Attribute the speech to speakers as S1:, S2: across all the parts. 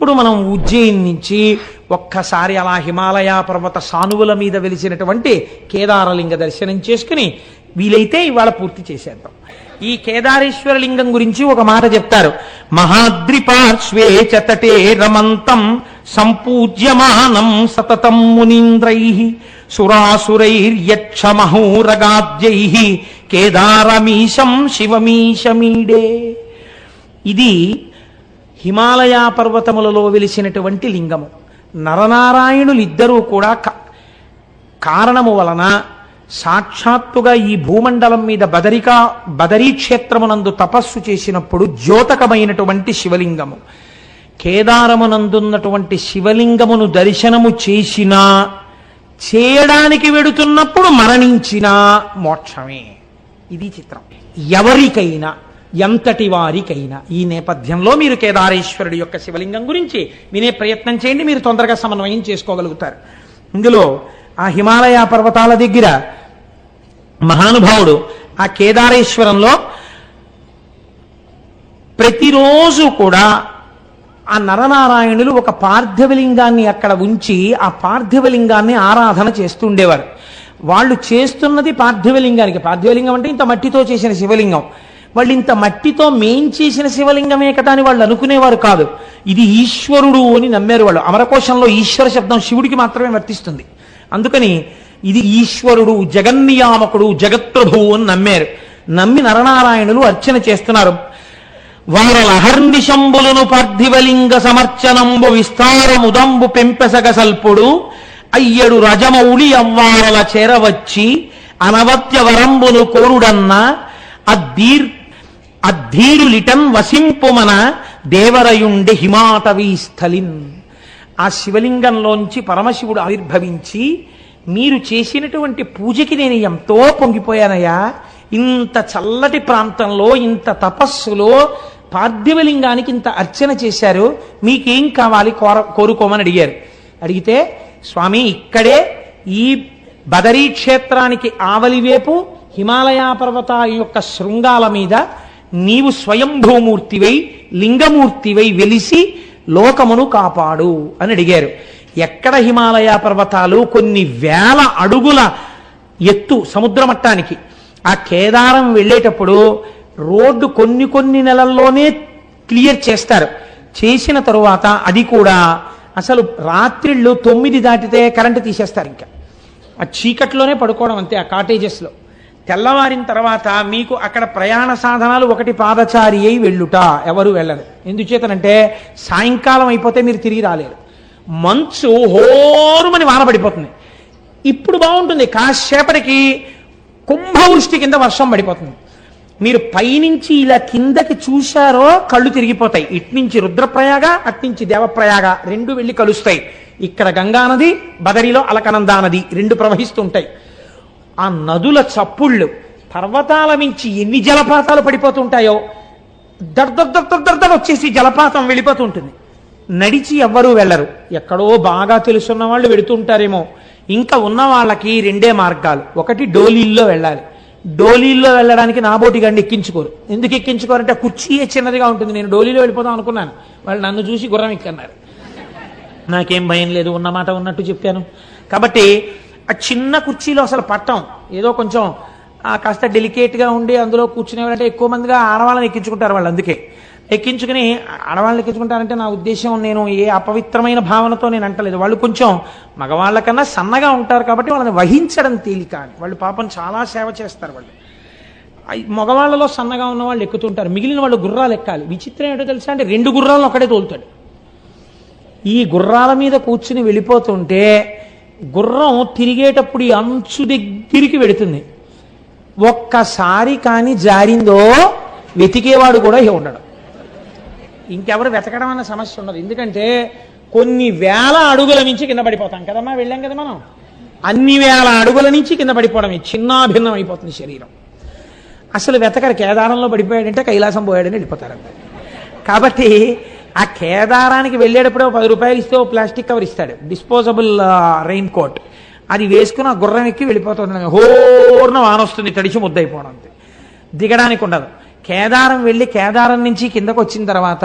S1: ఇప్పుడు మనం ఉజ్జయిన్ నుంచి ఒక్కసారి అలా హిమాలయ పర్వత సానువుల మీద వెలిసినటువంటి కేదారలింగ దర్శనం చేసుకుని వీలైతే ఇవాళ పూర్తి చేసేద్దాం. ఈ కేదారేశ్వర లింగం గురించి ఒక మాట చెప్తారు. మహాద్రి పార్శ్వే చతటే రమంతం సంపూజ్యమానం సతతం మునీంద్రై సురాసురైర్యక్షమహూరగాద్యై కేదారమీశం శివమీశమీడే. ఇది హిమాలయ పర్వతములలో వెలిసినటువంటి లింగము. నరనారాయణులు ఇద్దరూ కూడా క- కారణము వలన సాక్షాత్తుగా ఈ భూమండలం మీద బదరికా బదరీ క్షేత్రమునందు తపస్సు చేసినప్పుడు ద్యోతకమైనటువంటి శివలింగము. కేదారమునందున్నటువంటి శివలింగమును దర్శనము చేసినా చేయడానికి వెడుతున్నప్పుడు మరణించినా మోక్షమే. ఇది చిత్రం. ఎవరికైనా ఎంతటి వారికైనా. ఈ నేపథ్యంలో మీరు కేదారేశ్వరుడి యొక్క శివలింగం గురించి వినే ప్రయత్నం చేయండి మీరు తొందరగా సమన్వయం చేసుకోగలుగుతారు. ఇందులో ఆ హిమాలయ పర్వతాల దగ్గర మహానుభావుడు ఆ కేదారేశ్వరంలో ప్రతిరోజు కూడా ఆ నరనారాయణులు ఒక పార్థివలింగాన్ని అక్కడ ఉంచి ఆ పార్థివలింగాన్ని ఆరాధన చేస్తుండేవారు వాళ్ళు చేస్తున్నది పార్థివలింగానికి. పార్థివలింగం అంటే ఇంత మట్టితో చేసిన శివలింగం. వాళ్ళు ఇంత మట్టితో మేం చేసిన శివలింగమే కదా అని వాళ్ళు అనుకునేవారు కాదు. ఇది ఈశ్వరుడు అని నమ్మారు వాళ్ళు. అమరకోశంలో ఈశ్వర శబ్దం శివుడికి మాత్రమే వర్తిస్తుంది. అందుకని ఇది ఈశ్వరుడు జగన్నియామకుడు జగత్ప్రభువు అని నమ్మారు. నమ్మి నరనారాయణులు అర్చన చేస్తున్నారు. వారలహర్నిశంబులను పార్థివలింగ సమర్చనంబు విస్తారముదంబు పెంపెసగ సల్పుడు అయ్యడు రజమౌళి అవ్వారల చేరవచ్చి అనవత్య వరంబును కోరుడన్న అద్దీర్ అద్ధీరులిటన్ వసింపుమన దేవరయుండి హిమాటవీ స్థలిన్ ఆ శివలింగంలోంచి పరమశివుడు ఆవిర్భవించి మీరు చేసినటువంటి పూజకి నేను ఎంతో పొంగిపోయానయ్యా. ఇంత చల్లటి ప్రాంతంలో ఇంత తపస్సులో పార్థివలింగానికి ఇంత అర్చన చేశారు. మీకేం కావాలి కోర కోరుకోమని అడిగారు. అడిగితే స్వామి ఇక్కడే ఈ బదరీ క్షేత్రానికి ఆవలివేపు హిమాలయ పర్వత యొక్క శృంగాల మీద నీవు స్వయంభూమూర్తివై లింగమూర్తివై వెలిసి లోకమును కాపాడు అని అడిగారు. ఎక్కడ హిమాలయ పర్వతాలు కొన్ని వేల అడుగుల ఎత్తు సముద్ర మట్టానికి. ఆ కేదారం వెళ్ళేటప్పుడు రోడ్డు కొన్ని కొన్ని నెలల్లోనే క్లియర్ చేస్తారు. చేసిన తరువాత అది కూడా అసలు రాత్రిళ్ళు తొమ్మిది దాటితే కరెంటు తీసేస్తారు ఇంకా. ఆ చీకట్లోనే పడుకోవడం అంతే ఆ కాటేజెస్లో. తెల్లవారిన తర్వాత మీకు అక్కడ ప్రయాణ సాధనాలు ఒకటి పాదచారి అయి వెళ్ళుట. ఎవరు వెళ్ళరు. ఎందుచేతనంటే సాయంకాలం అయిపోతే మీరు తిరిగి రాలేరు. మంచు హోరుమని వాన పడిపోతుంది. ఇప్పుడు బాగుంటుంది. కాసేపటికి కుంభవృష్టి కింద వర్షం పడిపోతుంది. మీరు పైనుంచి ఇలా కిందకి చూశారో కళ్ళు తిరిగిపోతాయి. ఇట్నుంచి రుద్రప్రయాగ అట్నుంచి దేవప్రయాగ రెండు వెళ్ళి కలుస్తాయి. ఇక్కడ గంగా నది బదరిలో అలకనందా నది రెండు ప్రవహిస్తుంటాయి. ఆ నదుల చప్పుళ్ళు పర్వతాల మించి ఎన్ని జలపాతాలు పడిపోతుంటాయో దర్దర్ వచ్చేసి జలపాతం వెళ్ళిపోతుంటుంది. నడిచి ఎవ్వరూ వెళ్ళరు. ఎక్కడో బాగా తెలుసున్న వాళ్ళు వెడుతుంటారేమో. ఇంకా ఉన్న వాళ్ళకి రెండే మార్గాలు. ఒకటి డోలీల్లో వెళ్ళాలి. డోలీల్లో వెళ్ళడానికి నాబోటి గండి ఎక్కించుకోరు. ఎందుకు ఎక్కించుకోరంటే ఆ కుర్చీయే చిన్నదిగా ఉంటుంది. నేను డోలీలో వెళ్ళిపోదాం అనుకున్నాను. వాళ్ళు నన్ను చూసి గుర్రం ఎక్కన్నారు. నాకేం భయం లేదు. ఉన్నమాట ఉన్నట్టు చెప్పాను. కాబట్టి ఆ చిన్న కుర్చీలో అసలు పట్టం. ఏదో కొంచెం కాస్త డెలికేట్గా ఉండి అందులో కూర్చునేవారంటే ఎక్కువ మందిగా ఆడవాళ్ళని ఎక్కించుకుంటారు వాళ్ళు అందుకే. ఎక్కించుకుని ఆడవాళ్ళని ఎక్కించుకుంటారంటే నా ఉద్దేశం నేను ఏ అపవిత్రమైన భావనతో నేను అంటలేదు. వాళ్ళు కొంచెం మగవాళ్ళకన్నా సన్నగా ఉంటారు కాబట్టి వాళ్ళని వహించడం తేలిక వాళ్ళు పాపం చాలా సేవ చేస్తారు వాళ్ళు. మగవాళ్ళలో సన్నగా ఉన్న వాళ్ళు ఎక్కుతుంటారు. మిగిలిన వాళ్ళు గుర్రాలు ఎక్కాలి. విచిత్రం ఏంటో తెలుసా అంటే రెండు గుర్రాలను ఒకటే తోలుతాడు. ఈ గుర్రాల మీద కూర్చుని వెళ్ళిపోతుంటే గుర్రం తిరిగేటప్పుడు ఈ అంచు దగ్గరికి వెడుతుంది. ఒక్కసారి కానీ జారిందో వెతికేవాడు కూడా ఇక ఉండడు. ఇంకెవరు వెతకడం అన్న సమస్య ఉండదు. ఎందుకంటే కొన్ని వేల అడుగుల నుంచి కింద పడిపోతాం కదమ్మా వెళ్ళాం కదా మనం. అన్ని వేల అడుగుల నుంచి కింద పడిపోవడమే చిన్నాభిన్నం అయిపోతుంది శరీరం. అసలు వెతకరు కేదారంలో పడిపోయాడంటే కైలాసం పోయాడని వెళ్ళిపోతారు కాబట్టి ఆ కేదారానికి వెళ్ళేటప్పుడు పది రూపాయలు ఇస్తే ఓ ప్లాస్టిక్ కవర్ ఇస్తాడు. డిస్పోజబుల్ రెయిన్ కోట్ అది వేసుకుని ఆ గుర్రం ఎక్కి వెళ్ళిపోతుంది హోర్న వాన వస్తుంది తడిచి ముద్దయిపోవడం అంతే. దిగడానికి ఉండదు. కేదారం వెళ్ళి కేదారం నుంచి కిందకు వచ్చిన తర్వాత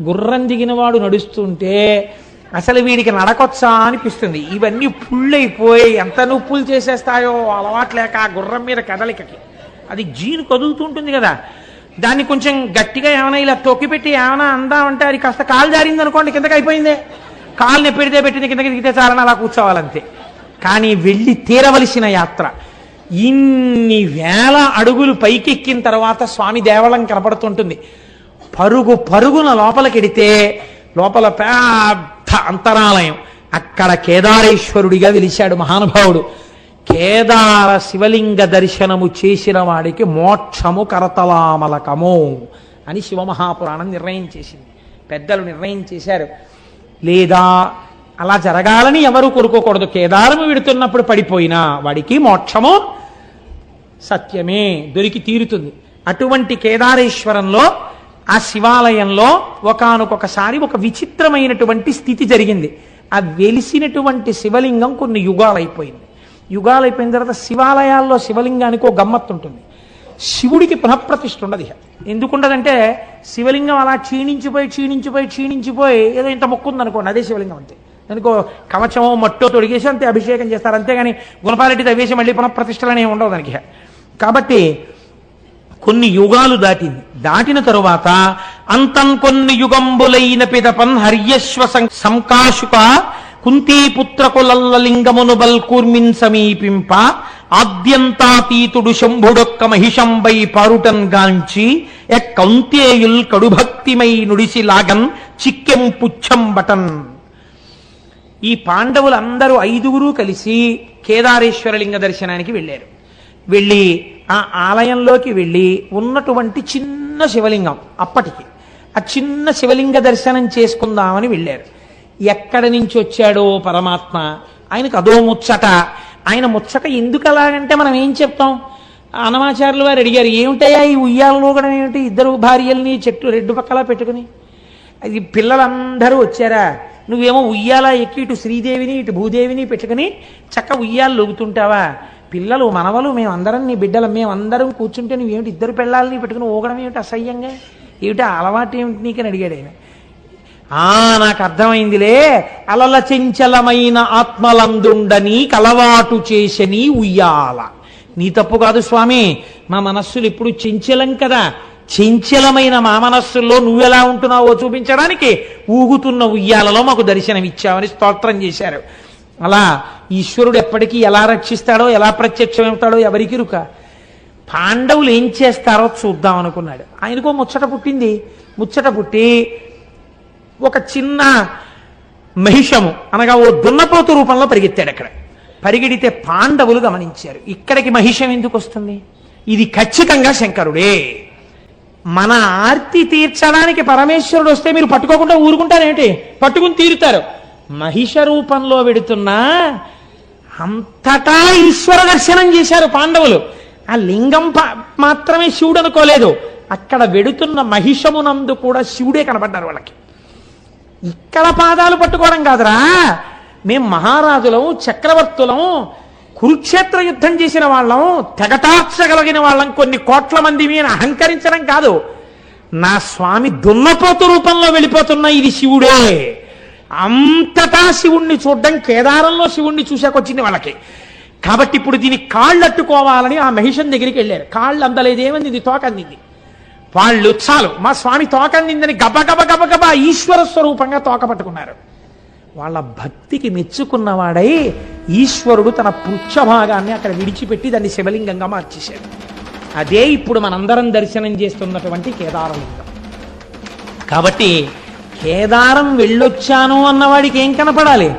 S1: గుర్రం దిగినవాడు నడుస్తుంటే అసలు వీడికి నడకొచ్చా అనిపిస్తుంది. ఇవన్నీ పుళ్ళైపోయి ఎంత నొప్పులు చేసేస్తాయో అలవాట్లేక ఆ గుర్రం మీద కదలికకి. అది జీను కదులుతుంటుంది కదా. దాన్ని కొంచెం గట్టిగా ఏమైనా ఇలా తొక్కిపెట్టి ఏమైనా అందామంటే అది కాస్త కాలు జారింది అనుకోండి కిందకి అయిపోయిందే. కాలు నెప్పెడితే పెట్టింది కిందకి దిగితే చాలని అలా కూర్చోవాలంతే. కానీ వెళ్ళి తీరవలసిన యాత్ర. ఇన్ని వేల అడుగులు పైకెక్కిన తర్వాత స్వామి దేవళం కనపడుతుంటుంది. పరుగు పరుగున లోపలికెడితే లోపల పెద్ద అంతరాలయం. అక్కడ కేదారేశ్వరుడిగా వెలిశాడు మహానుభావుడు. కేదార శివలింగ దర్శనము చేసిన వాడికి మోక్షము కరతలామలకము అని శివమహాపురాణం నిర్ణయం చేసింది. పెద్దలు నిర్ణయం చేశారు. లేదా అలా జరగాలని ఎవరు కోరుకోకూడదు. కేదారము విడుతున్నప్పుడు పడిపోయినా వాడికి మోక్షము సత్యమే దొరికి తీరుతుంది. అటువంటి కేదారేశ్వరంలో ఆ శివాలయంలో ఒకానొకొకసారి ఒక విచిత్రమైనటువంటి స్థితి జరిగింది. ఆ వెలిసినటువంటి శివలింగం కొన్ని యుగాలైపోయింది. యుగాలైపోయిన తర్వాత శివాలయాల్లో శివలింగానికి ఒక గమ్మత్తు ఉంటుంది. శివుడికి పునఃప్రతిష్ఠ ఉండదు ఎందుకుండదంటే శివలింగం అలా క్షీణించిపోయి క్షీణించిపోయి క్షీణించిపోయి ఏదో ఇంత మొక్కుంది అనుకోండి అదే శివలింగం అంతే. ఎందుకో కవచమో మట్టో తొడిగేసి అంతే అభిషేకం చేస్తారు అంతేగాని గుణపారెడ్డి తవ్వేసి మళ్ళీ పునఃప్రతిష్టలనే ఉండవు దానికి కాబట్టి కొన్ని యుగాలు దాటింది. దాటిన తరువాత అంతం కొన్ని యుగంబులైన పిదపన్ హర్యశ్వ సం- సంకాశుక కుంతీపుత్రకులల్లలింగమును బల్కూర్మిన్ సమీపింప ఆద్యంతాతీతుడు శంభుడొక్క మహిషంబై పారుటన్ గాంచి ఎక్కౌంతేయుల్ కడుభక్తిమై నుడిసి లాగన్ చిక్కెం పుచ్చం బటన్ ఈ పాండవులందరూ ఐదుగురు కలిసి కేదారేశ్వరలింగ దర్శనానికి వెళ్ళారు. వెళ్ళి ఆ ఆలయంలోకి వెళ్ళి ఉన్నటువంటి చిన్న శివలింగం అప్పటికి. ఆ చిన్న శివలింగ దర్శనం చేసుకుందామని వెళ్ళారు. ఎక్కడి నుంచి వచ్చాడో పరమాత్మ? ఆయనకు అదో ముచ్చట. ఆయన ముచ్చట ఎందుకు అలాగంటే మనం ఏం చెప్తాం? అనమాచార్యులు వారు అడిగారు ఏమిటయ్యా ఈ ఉయ్యాలలో కూడా ఏమిటి? ఇద్దరు భార్యల్ని చెట్టు రెడ్డు పక్కలా పెట్టుకుని. అది పిల్లలందరూ వచ్చారా? నువ్వేమో ఉయ్యాల ఎక్కి ఇటు శ్రీదేవిని ఇటు భూదేవిని పెట్టుకుని చక్క ఉయ్యాలు లొగుతుంటావా పిల్లలు మనవలు మేమందరం నీ బిడ్డలు. మేమందరం కూర్చుంటే నువ్వేమిటి ఇద్దరు పిల్లల్ని పెట్టుకుని ఊగడం ఏమిటి అసహ్యంగా? ఏమిటి అలవాటు ఏమిటి నీకని అడిగాడు ఆయన. ఆ నాకు అర్థమైందిలే. అలల చెంచలమైన ఆత్మలందుండని కలవాటు చేసని ఉయ్యాల. నీ తప్పు కాదు స్వామి. మా మనస్సులు ఇప్పుడు చెంచలం కదా. చెంచలమైన మా మనస్సుల్లో నువ్వెలా ఉంటున్నావో చూపించడానికి ఊగుతున్న ఉయ్యాలలో మాకు దర్శనమిచ్చావని స్తోత్రం చేశారు. అలా ఈశ్వరుడు ఎప్పటికీ ఎలా రక్షిస్తాడో ఎలా ప్రత్యక్షమవుతాడో ఎవరికి రుక పాండవులు ఏం చేస్తారో చూద్దాం అనుకున్నాడు. ఆయనకో ముచ్చట పుట్టింది. ముచ్చట పుట్టి ఒక చిన్న మహిషము అనగా ఓ దున్నపోతు రూపంలో పరిగెత్తాడు అక్కడ. పరిగెడితే పాండవులు గమనించారు. ఇక్కడికి మహిషం ఎందుకు వస్తుంది? ఇది ఖచ్చితంగా శంకరుడే. మన ఆర్తి తీర్చడానికి పరమేశ్వరుడు వస్తే మీరు పట్టుకోకుండా ఊరుకుంటారేంటి? పట్టుకుని తీరుతారు. మహిష రూపంలో వెడుతున్నా అంతటా ఈశ్వర దర్శనం చేశారు పాండవులు. ఆ లింగం ప- మాత్రమే శివుడు అనుకోలేదు. అక్కడ వెడుతున్న మహిషమునందు కూడా శివుడే కనబడ్డారు వాళ్ళకి. ఇక్కడ పాదాలు పట్టుకోవడం కాదురా. మేం మహారాజులం చక్రవర్తులం కురుక్షేత్ర యుద్ధం చేసిన వాళ్ళం తెగటార్చగలిగిన వాళ్ళం కొన్ని కోట్ల మంది మీద అహంకరించడం కాదు. నా స్వామి దున్నపోతు రూపంలో వెళ్ళిపోతున్న ఇది శివుడే. అంతటా శివుణ్ణి చూడడం కేదారంలో శివుణ్ణి చూశాకొచ్చింది వాళ్ళకి. కాబట్టి ఇప్పుడు దీని కాళ్ళు అట్టుకోవాలని ఆ మహిషన్ దగ్గరికి వెళ్ళారు. కాళ్ళు అందలేదేమంది ఇది తోక అందింది వాళ్ళు చాలు. మా స్వామి తోక అందిందని గబగబ గబగబ ఈశ్వర స్వరూపంగా తోక పట్టుకున్నారు. వాళ్ళ భక్తికి మెచ్చుకున్నవాడై ఈశ్వరుడు తన పుచ్చ భాగాన్ని అక్కడ విడిచిపెట్టి దాన్ని శివలింగంగా మార్చేశాడు. అదే ఇప్పుడు మనందరం దర్శనం చేస్తున్నటువంటి కేదారలింగం. కాబట్టి కేదారం వెళ్ళొచ్చాను అన్నవాడికి ఏం కనపడాలి?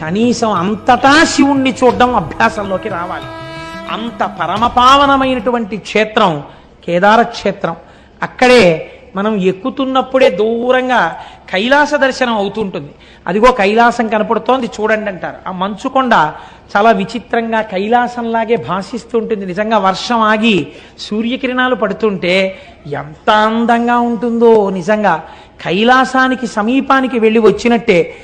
S1: కనీసం అంతటా శివుణ్ణి చూడడం అభ్యాసంలోకి రావాలి. అంత పరమపావనమైనటువంటి క్షేత్రం కేదార క్షేత్రం. అక్కడే మనం ఎక్కుతున్నప్పుడే దూరంగా కైలాస దర్శనం అవుతుంటుంది. అదిగో కైలాసం కనపడుతోంది చూడండి అంటారు. ఆ మంచుకొండ చాలా విచిత్రంగా కైలాసంలాగే భాషిస్తుంటుంది. నిజంగా వర్షం ఆగి సూర్యకిరణాలు పడుతుంటే ఎంత అందంగా ఉంటుందో నిజంగా. కైలాసానికి సమీపానికి వెళ్ళి వచ్చినట్టే.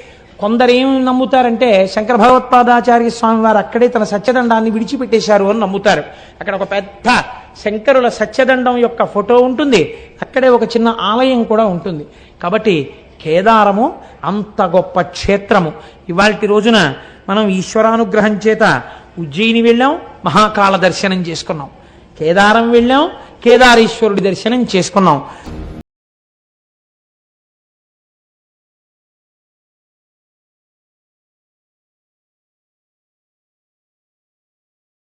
S1: కొందరేం నమ్ముతారంటే శంకర భగవత్పాదాచార్య స్వామి వారు అక్కడే తన సత్యదండాన్ని విడిచిపెట్టేశారు అని నమ్ముతారు. అక్కడ ఒక పెద్ద శంకరుల సత్యదండం యొక్క ఫోటో ఉంటుంది. అక్కడే ఒక చిన్న ఆలయం కూడా ఉంటుంది. కాబట్టి కేదారము అంత గొప్ప క్షేత్రము. ఇవాల్టి రోజున మనం ఈశ్వరానుగ్రహం చేత ఉజ్జయిని వెళ్ళాం మహాకాల దర్శనం చేసుకున్నాం. కేదారం వెళ్ళాం కేదారేశ్వరుడి దర్శనం చేసుకున్నాం.